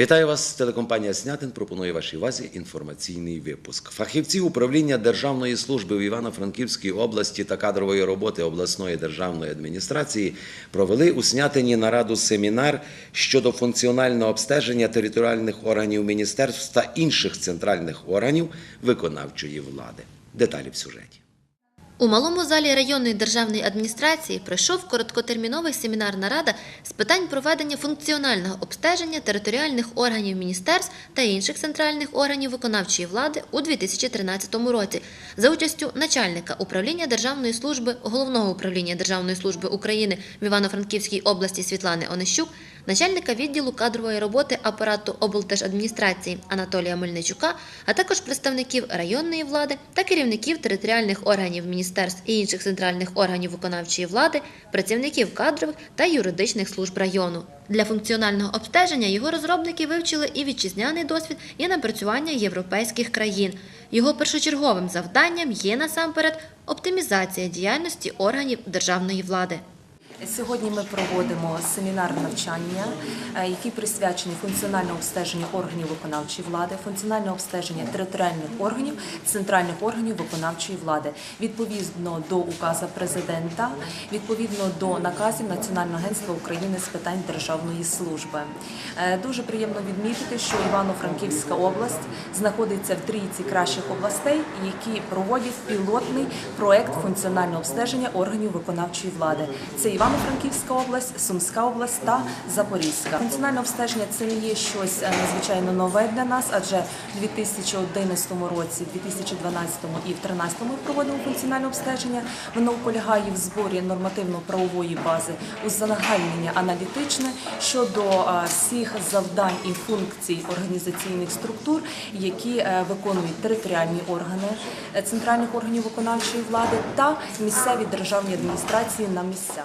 Вітаю вас. Телекомпанія Снятин пропонує вашій увазі інформаційний випуск. Фахівці управління Державної служби в Івано-Франківській області та кадрової роботи обласної державної адміністрації провели у Снятині нараду семінар щодо функціонального обстеження територіальних органів міністерств та інших центральних органів виконавчої влади. Деталі в сюжеті. У малому залі районної державної адміністрації пройшов короткотерміновий семінар нарада з питань проведення функціонального обстеження територіальних органів міністерств та інших центральних органів виконавчої влади у 2013 році. За участю начальника управління Державної служби головного управління Державної служби України в Івано-Франківській області Світлани Онищук, начальника відділу кадрової роботи апарату облдержадміністрації Анатолія Мельничука, а також представників районної влади та керівників територіальних органів міністерств і інших центральних органів виконавчої влади, працівників кадрових та юридичних служб району. Для функціонального обстеження його розробники вивчили і вітчизняний досвід, і напрацювання європейських країн. Його першочерговим завданням є насамперед оптимізація діяльності органів державної влади. Сьогодні ми проводимо семінар навчання, е, який присвячений функціональному обстеженню органів виконавчої влади, функціональне обстеження територіальних органів, центральних органів виконавчої влади, відповідно до указа президента, відповідно до наказів Національного агентства України з питань державної служби. Е, Дуже приємно відмітити, що Івано-Франківська область знаходиться в трійці кращих областей, які проводять пілотний проект функціонального обстеження органів виконавчої влади. Це Івано-Франківська область, Сумська область та Запорізька. Функціональне обстеження це не є щось е, надзвичайно нове для нас, адже в 2011 році, 2012 і в 2013 ми проводимо функціональне обстеження. Воно полягає в зборі нормативно-правової бази, узагальнення аналітичне щодо е, всіх завдань і функцій організаційних структур, які е, виконують територіальні органи центральних органів виконавчої влади та місцеві державні адміністрації на місцях.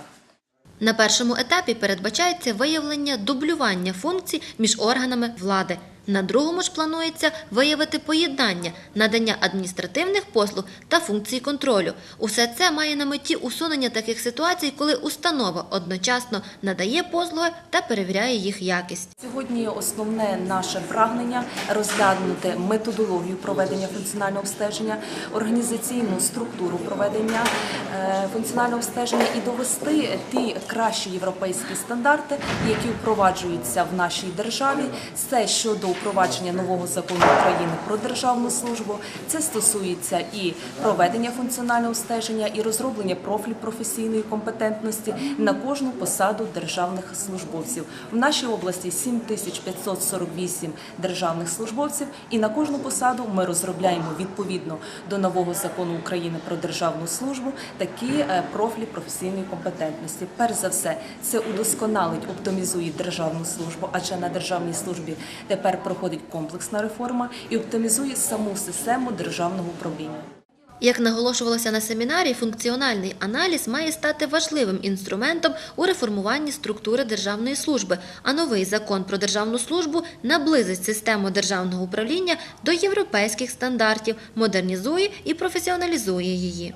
На першому етапі передбачається виявлення дублювання функцій між органами влади. На другому ж планується виявити поєднання, надання адміністративних послуг та функцій контролю. Усе це має на меті усунення таких ситуацій, коли установа одночасно надає послуги та перевіряє їх якість. Сьогодні основне наше прагнення розглянути методологію проведення функціонального обстеження, організаційну структуру проведення е, функціонального обстеження і довести ті кращі європейські стандарти, які впроваджуються в нашій державі. Це щодо впровадження нового закону України про державну службу. Це стосується і проведення функціонального обстеження, і розроблення профілю професійної компетентності на кожну посаду державних службовців. В нашій області 7548 державних службовців, і на кожну посаду ми розробляємо відповідно до нового закону України про державну службу такі е, профілі професійної компетентності. Перш за все, це удосконалить, оптимізує державну службу, адже на державній службі тепер проходить комплексна реформа і оптимізує саму систему державного управління. Як наголошувалося на семінарі, функціональний аналіз має стати важливим інструментом у реформуванні структури державної служби, а новий закон про державну службу наблизить систему державного управління до європейських стандартів, модернізує і професіоналізує її.